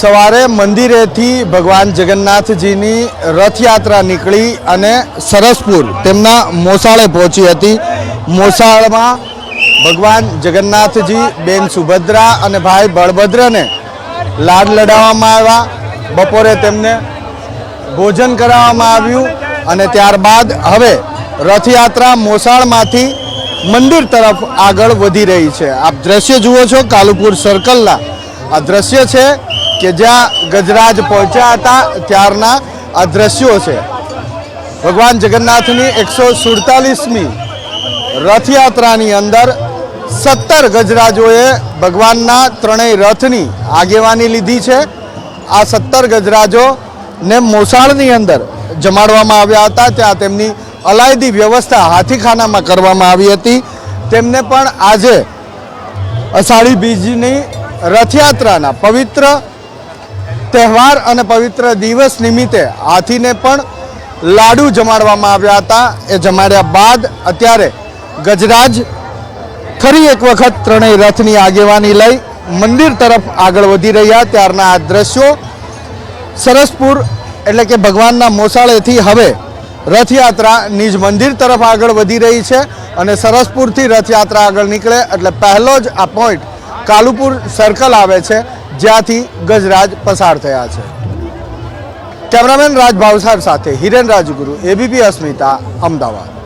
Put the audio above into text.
સવારે મંદિરેથી ભગવાન જગન્નાથજીની રથયાત્રા નીકળી અને સરસપુર તેમના મોસાળે પહોંચી હતી. મોસાળમાં ભગવાન જગન્નાથજી, બેન સુભદ્રા અને ભાઈ બળભદ્રને લાડ લડાવવામાં આવ્યા. બપોરે તેમને ભોજન કરાવવામાં આવ્યું અને ત્યારબાદ હવે રથયાત્રા મોસાળમાંથી મંદિર તરફ આગળ વધી રહી છે. આપ દ્રશ્ય જુઓ છો કાલુપુર સર્કલના આ દ્રશ્ય છે કે જ્યાં ગજરાજ પહોંચ્યા હતા ત્યારના આ દ્રશ્યો છે. ભગવાન જગન્નાથની એકસો સુડતાલીસમી રથયાત્રાની અંદર સત્તર ગજરાજોએ ભગવાનના ત્રણેય રથની આગેવાની લીધી છે. આ સત્તર ગજરાજોને મોસાળની અંદર જમાડવામાં આવ્યા હતા. ત્યાં તેમની અલાયદી વ્યવસ્થા હાથીખાનામાં કરવામાં આવી હતી. તેમને પણ આજે અષાઢી બીજની રથયાત્રાના પવિત્ર તહેવાર અને પવિત્ર દિવસ નિમિત્તે હાથીને પણ લાડુ જમાડવામાં આવ્યા હતા. એ જમાડ્યા બાદ અત્યારે ગજરાજ ફરી એક વખત ત્રણેય રથની આગેવાની લઈ મંદિર તરફ આગળ વધી રહ્યા. ત્યારના આ દ્રશ્યો સરસપુર એટલે કે ભગવાનના મોસાળેથી હવે રથયાત્રા નિજ મંદિર તરફ આગળ વધી રહી છે અને સરસપુરથી રથયાત્રા આગળ નીકળે. એટલે પહેલો જ આ પોઈન્ટ કાલુપુર સર્કલ આવે છે. જ્યાંથી ગજરાજ પસાર થયા છે. કેમેરામેન રાજ ભાવસાર સાથે હિરેન રાજગુરુ એબીપી અસ્મિતા અમદાવાદ.